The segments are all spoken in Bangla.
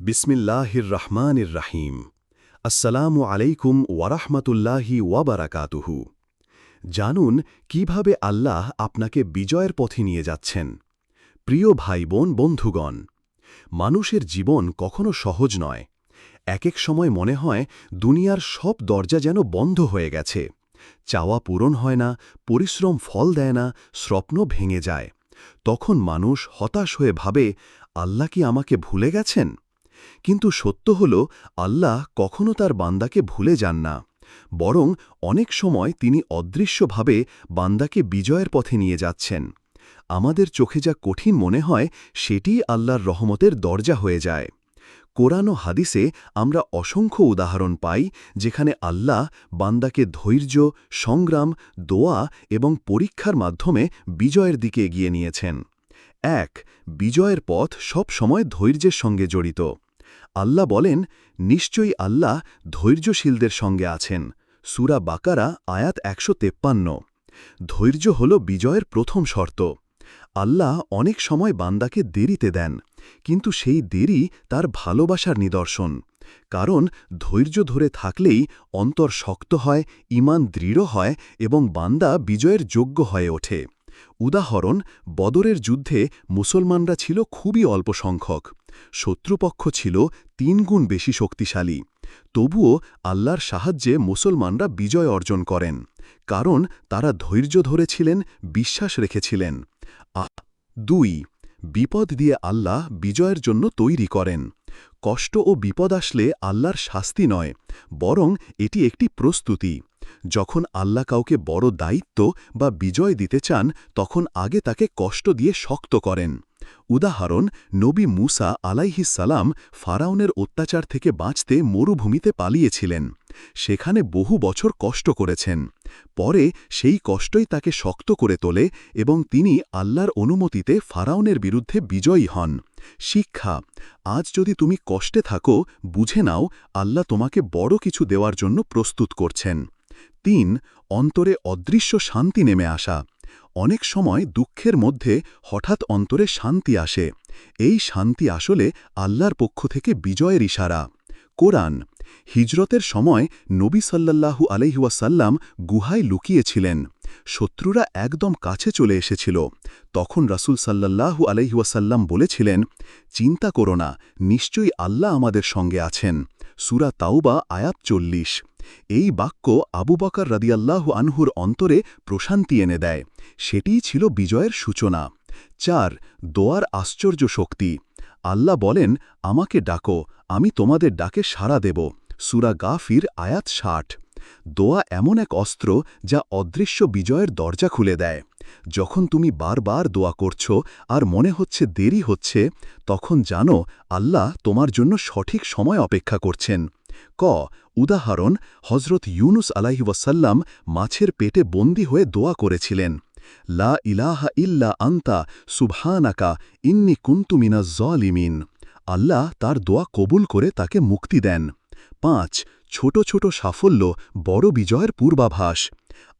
বিসমিল্লাহির রহমানির রাহিম আসসালামু আলাইকুম ওয়ারাহমাতুল্লাহি ওয়াবারাকাতুহু। জানুন, কীভাবে আল্লাহ আপনাকে বিজয়ের পথে নিয়ে যাচ্ছেন। প্রিয় ভাই বোন বন্ধুগণ, মানুষের জীবন কখনো সহজ নয়। এক এক সময় মনে হয়, দুনিয়ার সব দরজা যেন বন্ধ হয়ে গেছে। চাওয়া পূরণ হয় না, পরিশ্রম ফল দেয় না, স্বপ্ন ভেঙে যায়। তখন মানুষ হতাশ হয়ে ভাবে, আল্লাহ কি আমাকে ভুলে গেছেন? কিন্তু সত্য হল, আল্লাহ কখনো তার বান্দাকে ভুলে যান না। বরং অনেক সময় তিনি অদৃশ্যভাবে বান্দাকে বিজয়ের পথে নিয়ে যাচ্ছেন। আমাদের চোখে যা কঠিন মনে হয় সেটিই আল্লাহর রহমতের দরজা হয়ে যায়। কোরআন ও হাদিসে আমরা অসংখ্য উদাহরণ পাই, যেখানে আল্লাহ বান্দাকে ধৈর্য, সংগ্রাম, দোয়া এবং পরীক্ষার মাধ্যমে বিজয়ের দিকে এগিয়ে নিয়েছেন। এক, বিজয়ের পথ সব সময় ধৈর্যের সঙ্গে জড়িত। আল্লাহ বলেন, নিশ্চয়ই আল্লাহ ধৈর্যশীলদের সঙ্গে আছেন। সুরা বাকারা, আয়াত একশো তেপ্পান্ন। ধৈর্য হল বিজয়ের প্রথম শর্ত। আল্লাহ অনেক সময় বান্দাকে দেরিতে দেন, কিন্তু সেই দেরি তার ভালোবাসার নিদর্শন। কারণ ধৈর্য ধরে থাকলেই অন্তর শক্ত হয় ইমান দৃঢ় হয় এবং বান্দা বিজয়ের যোগ্য হয়ে ওঠে। উদাহরণ, বদরের যুদ্ধে মুসলমানরা ছিল খুবই অল্প সংখ্যক শত্রুপক্ষ ছিল তিন গুণ বেশি শক্তিশালী। তবুও আল্লাহর সাহায্যে মুসলমানরা বিজয় অর্জন করেন, কারণ তারা ধৈর্য ধরেছিলেন, বিশ্বাস রেখেছিলেন। দুই, বিপদ দিয়ে আল্লাহ বিজয়ের জন্য তৈরি করেন। কষ্ট ও বিপদ আসলে আল্লাহর শাস্তি নয়, বরং এটি একটি প্রস্তুতি। যখন আল্লাহ কাউকে বড় দায়িত্ব বা বিজয় দিতে চান, তখন আগে তাকে কষ্ট দিয়ে শক্ত করেন। উদাহরণ, নবী মুসা সালাম ফারাউনের অত্যাচার থেকে বাঁচতে মরুভূমিতে পালিয়েছিলেন। সেখানে বহু বছর কষ্ট করেছেন। পরে সেই কষ্টই তাকে শক্ত করে তোলে এবং তিনি আল্লাহর অনুমতিতে ফারাউনের বিরুদ্ধে বিজয়ী হন। শিক্ষা, আজ যদি তুমি কষ্টে থাকো, বুঝে নাও, আল্লাহ তোমাকে বড় কিছু দেওয়ার জন্য প্রস্তুত করছেন। তিন, অন্তরে অদৃশ্য শান্তি নেমে আসা। অনেক সময় দুঃখের মধ্যে হঠাৎ অন্তরে শান্তি আসে। এই শান্তি আসলে আল্লাহর পক্ষ থেকে বিজয়ের ইশারা। কোরআন, হিজরতের সময় নবী সাল্লাল্লাহু আলহিউসাল্লাম গুহায় লুকিয়েছিলেন। শত্রুরা একদম কাছে চলে এসেছিল। তখন রাসুল সাল্লাল্লাহু আলহিউসাল্লাম বলেছিলেন, চিন্তা করো না, নিশ্চয়ই আল্লাহ আমাদের সঙ্গে আছেন। সুরা তাওবা, আয়াত চল্লিশ। এই বাক্য আবু বকার রাদিয়াল্লাহ আনহুর অন্তরে প্রশান্তি এনে দেয়। সেটিই ছিল বিজয়ের সূচনা। চার, দোয়ার আশ্চর্য শক্তি। আল্লাহ বলেন, আমাকে ডাকো, আমি তোমাদের ডাকে সাড়া দেব। সুরা গাফির, আয়াত ষাট। দোয়া এমন এক অস্ত্র যা অদৃশ্য বিজয়ের দরজা খুলে দেয়। যখন তুমি বারবার দোয়া করছ আর মনে হচ্ছে দেরি হচ্ছে, তখন জানো আল্লাহ তোমার জন্য সঠিক সময় অপেক্ষা করছেন। ক, উদাহরণ হজরত ইউনুস আলাহিওয়াসাল্লাম মাছের পেটে বন্দী হয়ে দোয়া করেছিলেন। লা ইলাহা ইল্লা আন্তা সুবহানাকা ইন্নি কুন্তুমিনা জলিমিন আল্লাহ তার দোয়া কবুল করে তাকে মুক্তি দেন। পাঁচ ছোট ছোট সাফল্য বড় বিজয়ের পূর্বাভাস।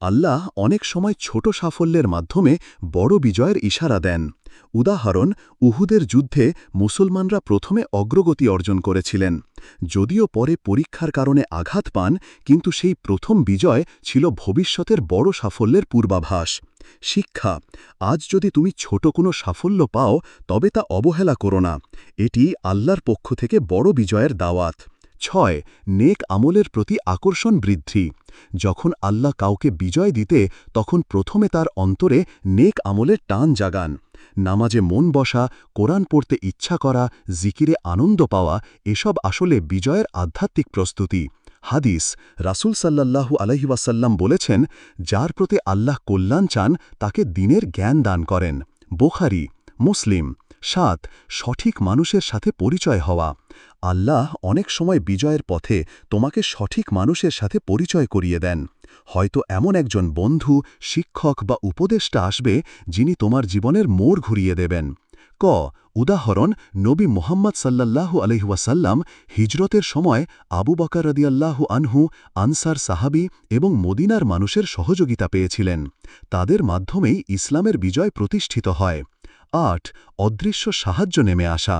আল্লাহ অনেক সময় ছোট সাফল্যের মাধ্যমে বড় বিজয়ের ইশারা দেন। উদাহরণ, উহুদের যুদ্ধে মুসলমানরা প্রথমে অগ্রগতি অর্জন করেছিলেন। যদিও পরে পরীক্ষার কারণে আঘাত পান, কিন্তু সেই প্রথম বিজয় ছিল ভবিষ্যতের বড় সাফল্যের পূর্বাভাস। শিক্ষা, আজ যদি তুমি ছোট কোনো সাফল্য পাও, তবে তা অবহেলা করো না। এটি আল্লাহর পক্ষ থেকে বড় বিজয়ের দাওয়াত। ছয়, নেক আমলের প্রতি আকর্ষণ বৃদ্ধি। যখন আল্লাহ কাউকে বিজয় দিতে, তখন প্রথমে তার অন্তরে নেক আমলের টান জাগান। নামাজে মন বসা, কোরআন পড়তে ইচ্ছা করা, জিকিরে আনন্দ পাওয়া, এসব আসলে বিজয়ের আধ্যাত্মিক প্রস্তুতি। হাদিস, রাসুল সাল্লাল্লাহু আলহিবাসাল্লাম বলেছেন, যার প্রতি আল্লাহ কল্যাণ চান, তাকে দিনের জ্ঞান দান করেন। বোখারি, মুসলিম। সাত, সঠিক মানুষের সাথে পরিচয় হওয়া। আল্লাহ অনেক সময় বিজয়ের পথে তোমাকে সঠিক মানুষের সাথে পরিচয় করিয়ে দেন। হয়তো এমন একজন বন্ধু, শিক্ষক বা উপদেষ্টা আসবে যিনি তোমার জীবনের মোড় ঘুরিয়ে দেবেন। ক, উদাহরণ, নবী মোহাম্মদ সাল্লাল্লাহু আলহিউসাল্লাম হিজরতের সময় আবু বকার রদিয়াল্লাহু আনহু, আনসার সাহাবি এবং মদিনার মানুষের সহযোগিতা পেয়েছিলেন। তাদের মাধ্যমেই ইসলামের বিজয় প্রতিষ্ঠিত হয়। আট অদৃশ্য সাহায্য নেমে আসা।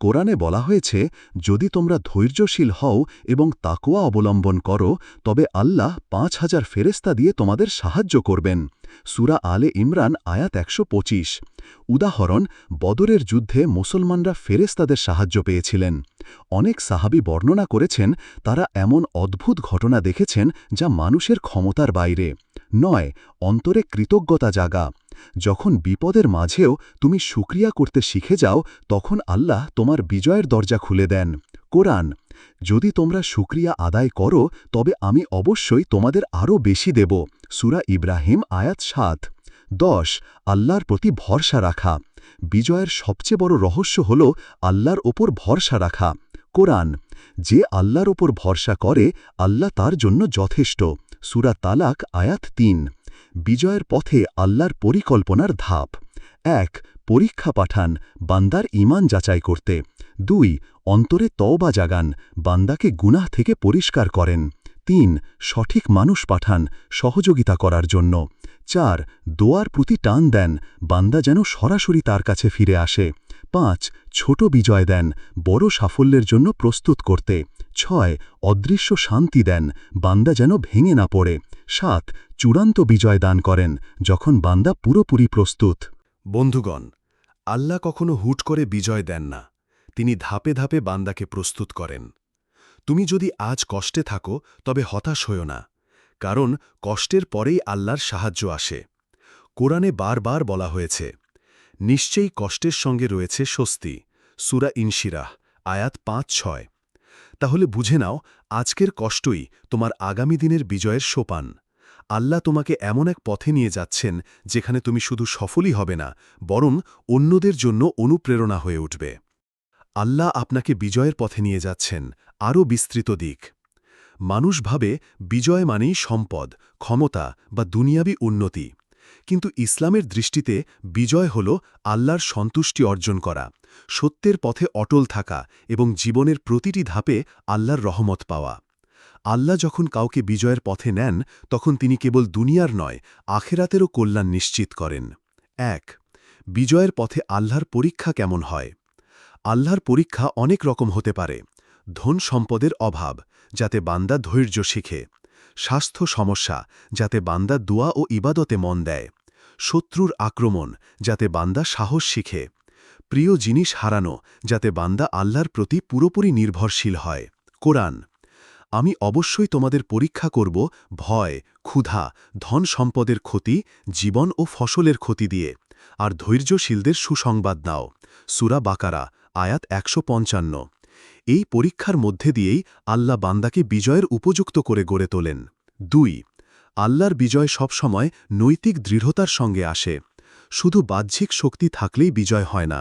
কোরআনে বলা হয়েছে, যদি তোমরা ধৈর্যশীল হও এবং তাকুয়া অবলম্বন করো, তবে আল্লাহ পাঁচ হাজার ফেরেস্তা দিয়ে তোমাদের সাহায্য করবেন। সুরা আলে ইমরান আয়াত একশো পঁচিশ। উদাহরণ, বদরের যুদ্ধে মুসলমানরা ফেরেস্তাদের সাহায্য পেয়েছিলেন। অনেক সাহাবি বর্ণনা করেছেন, তারা এমন অদ্ভুত ঘটনা দেখেছেন যা মানুষের ক্ষমতার বাইরে। নয়, অন্তরে কৃতজ্ঞতা জাগা। যখন বিপদের মাঝেও তুমি সুক্রিয়া করতে শিখে যাও, তখন আল্লাহ তোমার বিজয়ের দরজা খুলে দেন। কোরআন, যদি তোমরা সুক্রিয়া আদায় করো, তবে আমি অবশ্যই তোমাদের আরও বেশি দেব। সুরা ইব্রাহিম আয়াত সাত। দশ, আল্লাহর প্রতি ভরসা রাখা। বিজয়ের সবচেয়ে বড় রহস্য হল আল্লাহর ওপর ভরসা রাখা। কোরআন, যে আল্লাহর ওপর ভরসা করে, আল্লাহ তার জন্য যথেষ্ট। সুরা তালাক আয়াত তিন। বিজয়ের পথে আল্লাহর পরিকল্পনার ধাপ। এক, পরীক্ষা পাঠান, বান্দার ইমান যাচাই করতে। দুই, অন্তরে তওবা জাগান, বান্দাকে গুনাহ থেকে পরিষ্কার করেন। তিন, সঠিক মানুষ পাঠান, সহযোগিতা করার জন্য। চার, দোয়ার প্রতি টান দেন, বান্দা যেন সরাসরি তার কাছে ফিরে আসে। পাঁচ, ছোট বিজয় দেন, বড় সাফল্যের জন্য প্রস্তুত করতে। ছয়, অদৃশ্য শান্তি দেন, বান্দা যেন ভেঙে না পড়ে। সাত, চূড়ান্ত বিজয় দান করেন, যখন বান্দা পুরোপুরি প্রস্তুত। বন্ধুগণ, আল্লাহ কখনো হুট করে বিজয় দেন না। তিনি ধাপে ধাপে বান্দাকে প্রস্তুত করেন। তুমি যদি আজ কষ্টে থাকো, তবে হতাশ হও না, কারণ কষ্টের পরেই আল্লাহর সাহায্য আসে। কোরআনে বারবার বলা হয়েছে, নিশ্চয়ই কষ্টের সঙ্গে রয়েছে স্বস্তি, সুরা ইনশিরাহ, আয়াত পাঁচ ছয়। তাহলে বুঝে নাও, আজকের কষ্টই তোমার আগামী দিনের বিজয়ের সোপান। আল্লাহ তোমাকে এমন এক পথে নিয়ে যাচ্ছেন, যেখানে তুমি শুধু সফলই হবে না, বরং অন্যদের জন্য অনুপ্রেরণা হয়ে উঠবে। আল্লাহ আপনাকে বিজয়ের পথে নিয়ে যাচ্ছেন, আরও বিস্তৃত দিক। মানুষ ভাবে, বিজয় মানেই সম্পদ, ক্ষমতা বা দুনিয়াবি উন্নতি। কিন্তু ইসলামের দৃষ্টিতে বিজয় হল আল্লাহর সন্তুষ্টি অর্জন করা, সত্যের পথে অটল থাকা এবং জীবনের প্রতিটি ধাপে আল্লাহর রহমত পাওয়া। আল্লাহ যখন কাউকে বিজয়ের পথে নেন, তখন তিনি কেবল দুনিয়ার নয়, আখেরাতেরও কল্যাণ নিশ্চিত করেন। এক, বিজয়ের পথে আল্লাহর পরীক্ষা কেমন হয়? আল্লাহর পরীক্ষা অনেক রকম হতে পারে। ধন সম্পদের অভাব, যাতে বান্দা ধৈর্য শিখে। স্বাস্থ্য সমস্যা, যাতে বান্দা দোয়া ও ইবাদতে মন দেয়। শত্রুর আক্রমণ, যাতে বান্দা সাহস শিখে। প্রিয় জিনিস হারানো, যাতে বান্দা আল্লাহর প্রতি পুরোপুরি নির্ভরশীল হয়। কোরআন, আমি অবশ্যই তোমাদের পরীক্ষা করব ভয়, ক্ষুধা, ধন সম্পদের ক্ষতি, জীবন ও ফসলের ক্ষতি দিয়ে। আর ধৈর্যশীলদের সুসংবাদ নাও। সুরা বাকারা আয়াত একশো পঞ্চান্ন। এই পরীক্ষার মধ্যে দিয়েই আল্লাহ বান্দাকে বিজয়ের উপযুক্ত করে গড়ে তোলেন। দুই, আল্লাহর বিজয় সবসময় নৈতিক দৃঢ়তার সঙ্গে আসে। শুধু বাহ্যিক শক্তি থাকলেই বিজয় হয় না।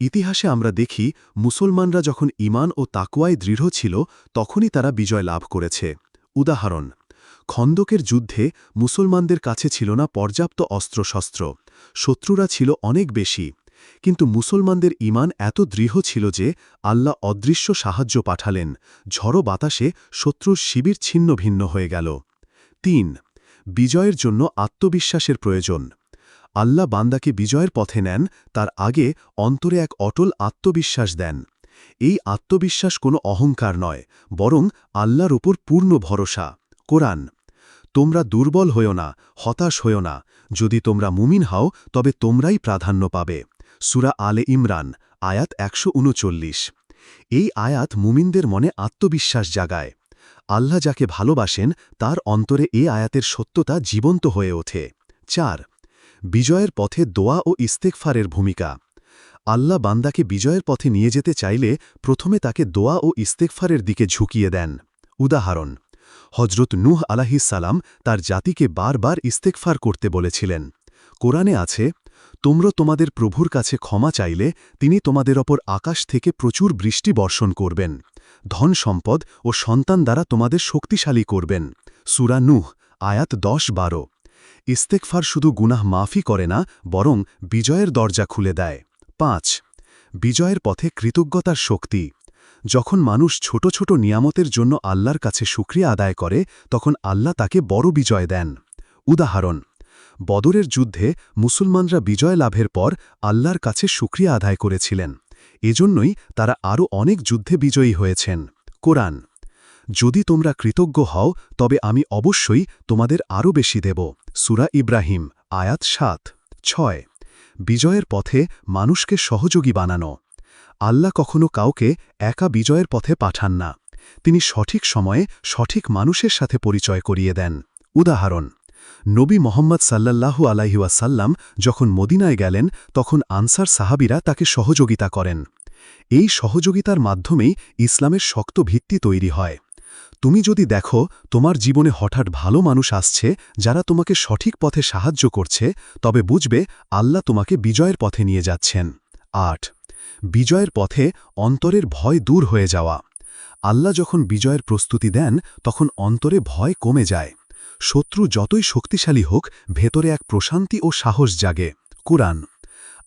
ইতিহাসে আমরা দেখি, মুসলমানরা যখন ইমান ও তাকুয়ায় দৃঢ় ছিল, তখনই তারা বিজয় লাভ করেছে। উদাহরণ, খন্দকের যুদ্ধে মুসলমানদের কাছে ছিল না পর্যাপ্ত অস্ত্রশস্ত্র। শত্রুরা ছিল অনেক বেশি। কিন্তু মুসলমানদের ইমান এত দৃঢ় ছিল যে আল্লাহ অদৃশ্য সাহায্য পাঠালেন, ঝড়ো বাতাসে শত্রুর শিবির ছিন্ন ভিন্ন হয়ে গেল। তিন, বিজয়ের জন্য আত্মবিশ্বাসের প্রয়োজন। আল্লাহ বান্দাকে বিজয়ের পথে নেন, তার আগে অন্তরে এক অটল আত্মবিশ্বাস দেন। এই আত্মবিশ্বাস কোনো অহংকার নয়, বরং আল্লাহর উপর পূর্ণ ভরসা। কোরআন, তোমরা দুর্বল হও না, হতাশ হও না, যদি তোমরা মুমিন হও, তবে তোমরাই প্রাধান্য পাবে। সুরা আলে ইমরান, আয়াত একশো উনচল্লিশ। এই আয়াত মুমিনদের মনে আত্মবিশ্বাস জাগায়। আল্লাহ যাকে ভালোবাসেন, তার অন্তরে এ আয়াতের সত্যতা জীবন্ত হয়ে ওঠে। চার, বিজয়ের পথে দোয়া ও ইস্তেকফারের ভূমিকা। আল্লাহ বান্দাকে বিজয়ের পথে নিয়ে যেতে চাইলে প্রথমে তাকে দোয়া ও ইস্তেকফারের দিকে ঝুঁকিয়ে দেন। উদাহরণ হজরত নূহ সালাম তার জাতিকে বারবার ইস্তেকফার করতে বলেছিলেন। কোরআনে আছে তোমরা তোমাদের প্রভুর কাছে ক্ষমা চাইলে তিনি তোমাদের ওপর আকাশ থেকে প্রচুর বৃষ্টি বর্ষণ করবেন, ধন সম্পদ ও সন্তান দ্বারা তোমাদের শক্তিশালী করবেন। সুরা নুহ, আয়াত দশ বারো। ইস্তেকফার শুধু গুনাহ মাফি করে না, বরং বিজয়ের দরজা খুলে দেয়। পাঁচ, বিজয়ের পথে কৃতজ্ঞতার শক্তি। যখন মানুষ ছোট ছোট নিয়ামতের জন্য আল্লাহর কাছে সুক্রিয়া আদায় করে, তখন আল্লাহ তাকে বড় বিজয় দেন। উদাহরণ বদরের যুদ্ধে মুসলমানরা বিজয় লাভের পর আল্লাহর কাছে সুক্রিয়া আদায় করেছিলেন। এজন্যই তারা আরও অনেক যুদ্ধে বিজয়ী হয়েছেন। কোরআন, যদি তোমরা কৃতজ্ঞ হও, তবে আমি অবশ্যই তোমাদের আরও বেশি দেব। সুরা ইব্রাহিম, আয়াত সাত, ছয়, বিজয়ের পথে মানুষকে সহযোগী বানানো। আল্লাহ কখনো কাউকে একা বিজয়ের পথে পাঠান না। তিনি সঠিক সময়ে সঠিক মানুষের সাথে পরিচয় করিয়ে দেন। উদাহরণ নবী মোহাম্মদ সাল্লাল্লাহু আলাইহুয়াসাল্লাম যখন মদিনায় গেলেন, তখন আনসার সাহাবিরা তাকে সহযোগিতা করেন। এই সহযোগিতার মাধ্যমেই ইসলামের শক্ত ভিত্তি তৈরি হয়। তুমি যদি দেখো, তোমার জীবনে হঠাৎ ভালো মানুষ আসছে, যারা তোমাকে সঠিক পথে সাহায্য করছে, তবে বুঝবে, আল্লাহ তোমাকে বিজয়ের পথে নিয়ে যাচ্ছেন। আট, বিজয়ের পথে অন্তরের ভয় দূর হয়ে যাওয়া। আল্লাহ যখন বিজয়ের প্রস্তুতি দেন, তখন অন্তরে ভয় কমে যায়। শত্রু যতই শক্তিশালী হোক, ভেতরে এক প্রশান্তি ও সাহস জাগে। কুরআন।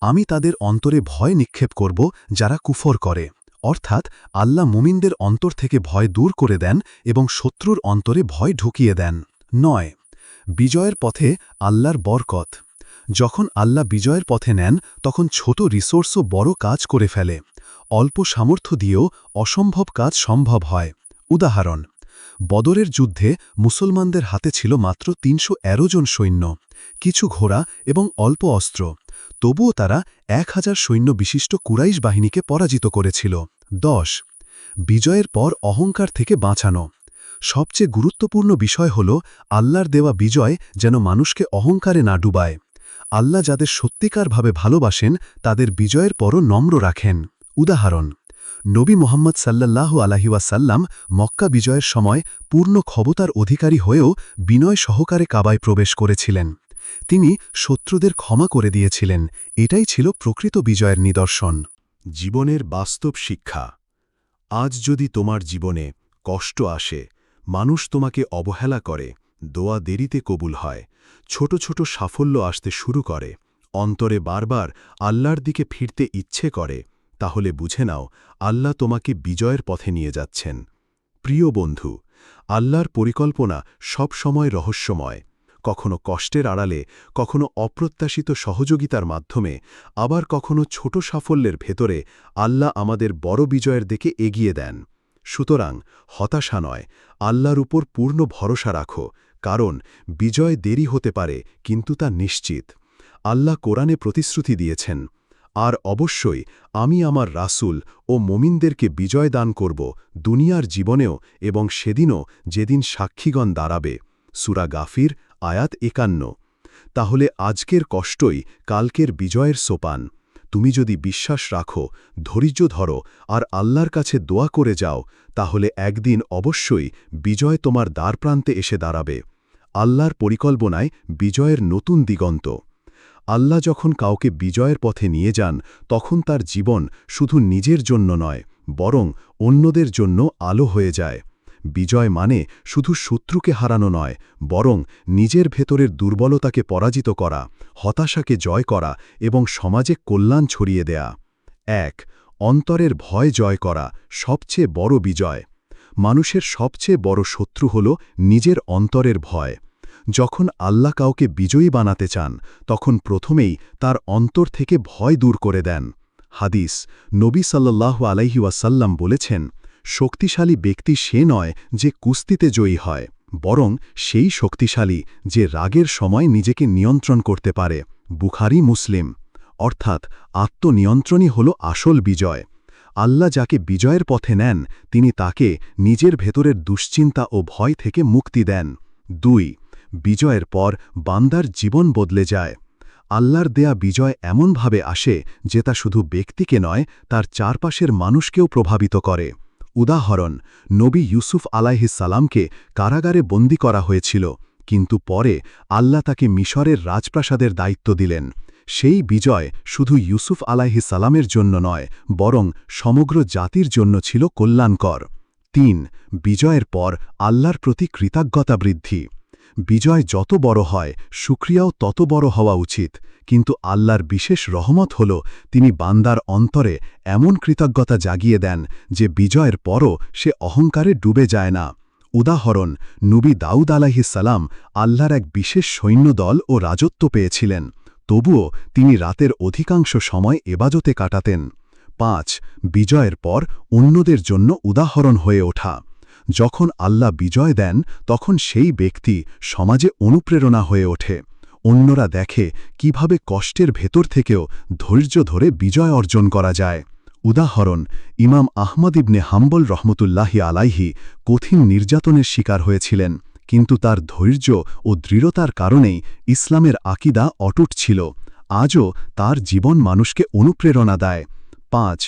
আমি তাদের অন্তরে ভয় নিক্ষেপ করব, যারা কুফর করে। অর্থাৎ, আল্লাহ মুমিনদের অন্তর থেকে ভয় দূর করে দেন এবং শত্রুর অন্তরে ভয় ঢুকিয়ে দেন। নয়। বিজয়ের পথে আল্লাহর বরকত। যখন আল্লাহ বিজয়ের পথে নেন, তখন ছোট রিসোর্সও বড় কাজ করে ফেলে। অল্প সামর্থ্য দিয়েও অসম্ভব কাজ সম্ভব হয়। উদাহরণ বদরের যুদ্ধে মুসলমানদের হাতে ছিল মাত্র তিনশো জন সৈন্য, কিছু ঘোড়া এবং অল্প অস্ত্র। তবুও তারা এক হাজার সৈন্য বিশিষ্ট কুরাইশ বাহিনীকে পরাজিত করেছিল। দশ। বিজয়ের পর অহংকার থেকে বাঁচানো। সবচেয়ে গুরুত্বপূর্ণ বিষয় হল আল্লাহর দেওয়া বিজয় যেন মানুষকে অহংকারে না ডুবায়। আল্লাহ যাদের সত্যিকারভাবে ভালোবাসেন, তাদের বিজয়ের পরও নম্র রাখেন। উদাহরণ নবী মোহাম্মদ সাল্লাল্লাহু আলাহিওয়াসাল্লাম মক্কা বিজয়ের সময় পূর্ণ ক্ষমতার অধিকারী হয়েও বিনয় সহকারে কাবায় প্রবেশ করেছিলেন। তিনি শত্রুদের ক্ষমা করে দিয়েছিলেন, এটাই ছিল প্রকৃত বিজয়ের নিদর্শন। জীবনের বাস্তব শিক্ষা, আজ যদি তোমার জীবনে কষ্ট আসে, মানুষ তোমাকে অবহেলা করে, দোয়া দেরিতে কবুল হয়, ছোট ছোট সাফল্য আসতে শুরু করে, অন্তরে বারবার আল্লাহর দিকে ফিরতে ইচ্ছে করে তাহলে বুঝে নাও, আল্লাহ তোমাকে বিজয়ের পথে নিয়ে যাচ্ছেন। প্রিয় বন্ধু, আল্লাহর পরিকল্পনা সব সময় রহস্যময়। কখনো কষ্টের আড়ালে, কখনো অপ্রত্যাশিত সহযোগিতার মাধ্যমে, আবার কখনো ছোট সাফল্যের ভেতরে আল্লাহ আমাদের বড় বিজয়ের দিকে এগিয়ে দেন। সুতরাং হতাশা নয়, আল্লাহর উপর পূর্ণ ভরসা রাখো, কারণ বিজয় দেরি হতে পারে, কিন্তু তা নিশ্চিত। আল্লাহ কোরআনে প্রতিশ্রুতি দিয়েছেন আর অবশ্যই আমি আমার রাসূল ও মমিনদেরকে বিজয় দান করব দুনিয়ার জীবনেও এবং সেদিনও যেদিন সাক্ষীগণ দাঁড়াবে। সুরা গাফির, আয়াত একান্ন। তাহলে আজকের কষ্টই কালকের বিজয়ের সোপান। তুমি যদি বিশ্বাস রাখো, ধৈর্য ধরো আর আল্লাহর কাছে দোয়া করে যাও, তাহলে একদিন অবশ্যই বিজয় তোমার দ্বারপ্রান্তে এসে দাঁড়াবে। আল্লাহর পরিকল্পনায় বিজয়ের নতুন দিগন্ত। আল্লাহ যখন কাউকে বিজয়ের পথে নিয়ে যান, তখন তার জীবন শুধু নিজের জন্য নয়, বরং অন্যদের জন্য আলো হয়ে যায়। বিজয় মানে শুধু শত্রুকে হারানো নয়, বরং নিজের ভেতরের দুর্বলতাকে পরাজিত করা, হতাশাকে জয় করা এবং সমাজে কল্যাণ ছড়িয়ে দেয়া। এক, অন্তরের ভয় জয় করা সবচেয়ে বড় বিজয়। মানুষের সবচেয়ে বড় শত্রু হল নিজের অন্তরের ভয়। যখন আল্লাহ কাউকে বিজয়ী বানাতে চান, তখন প্রথমেই তার অন্তর থেকে ভয় দূর করে দেন। হাদিস, নবী সাল্লাল্লাহু আলাইহি ওয়াসাল্লাম বলেছেন, শক্তিশালী ব্যক্তি সে নয় যে কুস্তিতে জয়ী হয়, বরং সেই শক্তিশালী যে রাগের সময় নিজেকে নিয়ন্ত্রণ করতে পারে। বুখারি, মুসলিম। অর্থাৎ আত্মনিয়ন্ত্রণই হল আসল বিজয়। আল্লাহ যাকে বিজয়ের পথে নেন, তিনি তাকে নিজের ভেতরের দুশ্চিন্তা ও ভয় থেকে মুক্তি দেন। দুই বিজয়ের পর বান্দার জীবন বদলে যায়। আল্লাহর দেয়া বিজয় এমনভাবে আসে যে তা শুধু ব্যক্তিকে নয়, তার চারপাশের মানুষকেও প্রভাবিত করে। উদাহরণ, নবী ইউসুফ সালামকে কারাগারে বন্দি করা হয়েছিল, কিন্তু পরে আল্লাহ তাকে মিশরের রাজপ্রাসাদের দায়িত্ব দিলেন। সেই বিজয় শুধু ইউসুফ সালামের জন্য নয়, বরং সমগ্র জাতির জন্য ছিল কল্যাণকর। তিন, বিজয়ের পর আল্লাহর প্রতি কৃতজ্ঞতা বৃদ্ধি। বিজয় যত বড় হয়, সুক্রিয়াও তত বড় হওয়া উচিত। কিন্তু আল্লাহর বিশেষ রহমত হল, তিনি বান্দার অন্তরে এমন কৃতজ্ঞতা জাগিয়ে দেন যে বিজয়ের পরও সে অহংকারে ডুবে যায় না। উদাহরণ, নুবি দাউদ সালাম আল্লাহর এক বিশেষ সৈন্যদল ও রাজত্ব পেয়েছিলেন। তবুও তিনি রাতের অধিকাংশ সময় এবাজতে কাটাতেন। পাঁচ, বিজয়ের পর অন্যদের জন্য উদাহরণ হয়ে ওঠা। যখন আল্লাহ বিজয় দেন, তখন সেই ব্যক্তি সমাজে অনুপ্রেরণা হয়ে ওঠে। অন্যরা দেখে কীভাবে কষ্টের ভেতর থেকেও ধৈর্য ধরে বিজয় অর্জন করা যায়। উদাহরণ, ইমাম আহমদ ইবনে হাম্বল রহমতুল্লাহি আলাইহি কঠিন নির্যাতনের শিকার হয়েছিলেন, কিন্তু তার ধৈর্য ও দৃঢ়তার কারণেই ইসলামের আকিদা অটুট ছিল। আজও তার জীবন মানুষকে অনুপ্রেরণা দেয়। পাঁচ,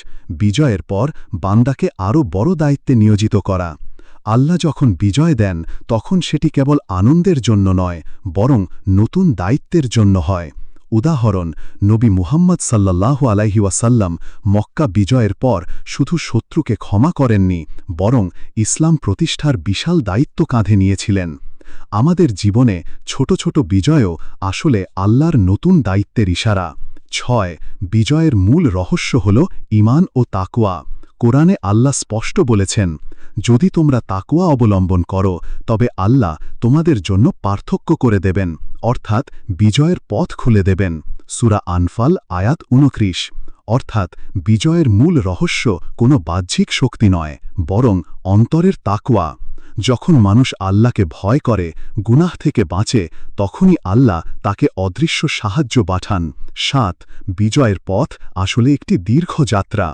বিজয়ের পর বান্দাকে আরও বড় দায়িত্বে নিয়োজিত করা। আল্লাহ যখন বিজয় দেন, তখন সেটি কেবল আনন্দের জন্য নয়, বরং নতুন দায়িত্বের জন্য হয়। উদাহরণ, নবী মুহাম্মদ সাল্লাল্লাহু আলাইহি ওয়াসাল্লাম মক্কা বিজয়ের পর শুধু শত্রুকে ক্ষমা করেননি, বরং ইসলাম প্রতিষ্ঠার বিশাল দায়িত্ব কাঁধে নিয়েছিলেন। আমাদের জীবনে ছোট ছোট বিজয়ও আসলে আল্লাহর নতুন দায়িত্বের ইশারা। ছয়, বিজয়ের মূল রহস্য হল ইমান ও তাকুয়া কোরআনে আল্লাহ স্পষ্ট বলেছেন যদি তোমরা তাকুয়া অবলম্বন করো, তবে আল্লাহ তোমাদের জন্য পার্থক্য করে দেবেন, অর্থাৎ বিজয়ের পথ খুলে দেবেন। সুরা আনফাল, আয়াত উনত্রিশ অর্থাৎ বিজয়ের মূল রহস্য কোনো বাহ্যিক শক্তি নয়, বরং অন্তরের তাকুয়া যখন মানুষ আল্লাহকে ভয় করে, গুনাহ থেকে বাঁচে, তখনই আল্লাহ তাকে অদৃশ্য সাহায্য পাঠান। সাত, বিজয়ের পথ আসলে একটি দীর্ঘ যাত্রা।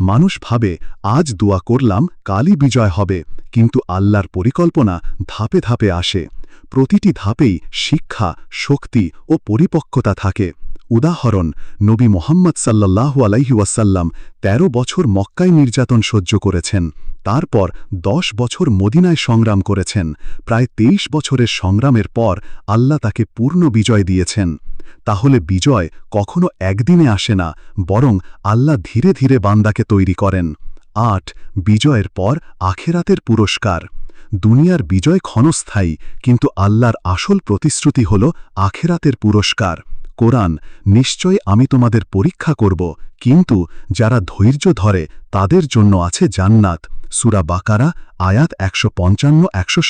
মানুষ ভাবে, আজ দোয়া করলাম, কালই বিজয় হবে। কিন্তু আল্লাহর পরিকল্পনা ধাপে ধাপে আসে। প্রতিটি ধাপেই শিক্ষা, শক্তি ও পরিপক্কতা থাকে। উদাহরণ, নবী মোহাম্মদ সাল্লাল্লাহু আলাইহি ওয়াসাল্লাম ১৩ বছর মক্কায় নির্যাতন সহ্য করেছেন। তারপর দশ বছর মদিনায় সংগ্রাম করেছেন। প্রায় ২৩ বছরের সংগ্রামের পর আল্লাহ তাকে পূর্ণ বিজয় দিয়েছেন। তাহলে বিজয় কখনো একদিনে আসে না, বরং আল্লাহ ধীরে ধীরে বান্দাকে তৈরি করেন। আট, বিজয়ের পর আখেরাতের পুরস্কার। দুনিয়ার বিজয় ক্ষণস্থায়ী, কিন্তু আল্লাহর আসল প্রতিশ্রুতি হল আখেরাতের পুরস্কার। কোরআন, নিশ্চয় আমি তোমাদের পরীক্ষা করব, কিন্তু যারা ধৈর্য ধরে, তাদের জন্য আছে জান্নাত। সুরা বাকারা, আয়াত একশো পঞ্চান্ন, একশো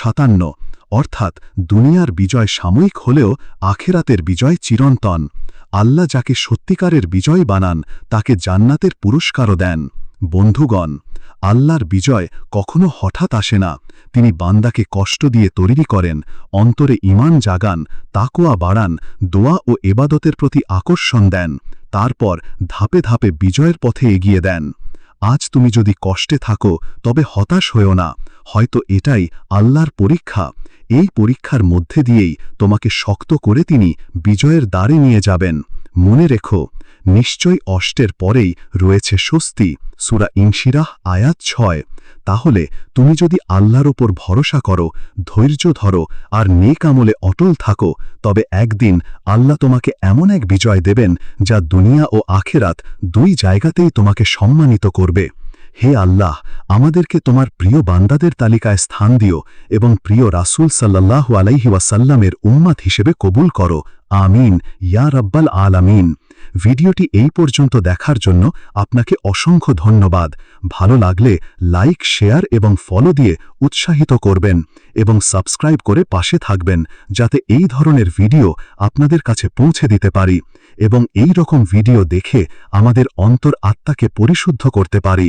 অর্থাৎ দুনিয়ার বিজয় সাময়িক হলেও আখেরাতের বিজয় চিরন্তন। আল্লাহ যাকে সত্যিকারের বিজয় বানান, তাকে জান্নাতের পুরস্কারও দেন। বন্ধুগণ, আল্লাহর বিজয় কখনো হঠাৎ আসে না। তিনি বান্দাকে কষ্ট দিয়ে তৈরি করেন, অন্তরে ইমান জাগান তাকোয়া বাড়ান, দোয়া ও এবাদতের প্রতি আকর্ষণ দেন, তারপর ধাপে ধাপে বিজয়ের পথে এগিয়ে দেন। আজ তুমি যদি কষ্টে থাকো, তবে হতাশ হয়েও না। হয়তো এটাই আল্লাহর পরীক্ষা। এই পরীক্ষার মধ্যে দিয়েই তোমাকে শক্ত করে তিনি বিজয়ের দ্বারে নিয়ে যাবেন। মনে রেখো নিশ্চয় অষ্টের পরেই রয়েছে স্বস্তি, সুরা ইনশিরাহ আয়াত ছয়। তাহলে তুমি যদি আল্লাহর ওপর ভরসা করো, ধৈর্য ধরো আর নেক আমলে অটল থাকো, তবে একদিন আল্লাহ তোমাকে এমন এক বিজয় দেবেন যা দুনিয়া ও আখেরাত দুই জায়গাতেই তোমাকে সম্মানিত করবে। হে আল্লাহ, আমাদেরকে তোমার প্রিয় বান্দাদের তালিকায় স্থান দিও এবং প্রিয় রাসূল সাল্লাল্লাহু আলাইহি ওয়াসাল্লামের হিসেবে কবুল করো। আমিন। ইয়া রব্বাল আলামিন। ভিডিওটি এই পর্যন্ত দেখার জন্য আপনাকে অসংখ্য ধন্যবাদ। ভালো লাগলে লাইক, শেয়ার এবং ফলো দিয়ে উৎসাহিত করবেন এবং সাবস্ক্রাইব করে পাশে থাকবেন যাতে এই ধরনের ভিডিও আপনাদের কাছে পৌঁছে দিতে পারি এবং এই রকম ভিডিও দেখে আমাদের অন্তর আত্মাকে পরিশুদ্ধ করতে পারি।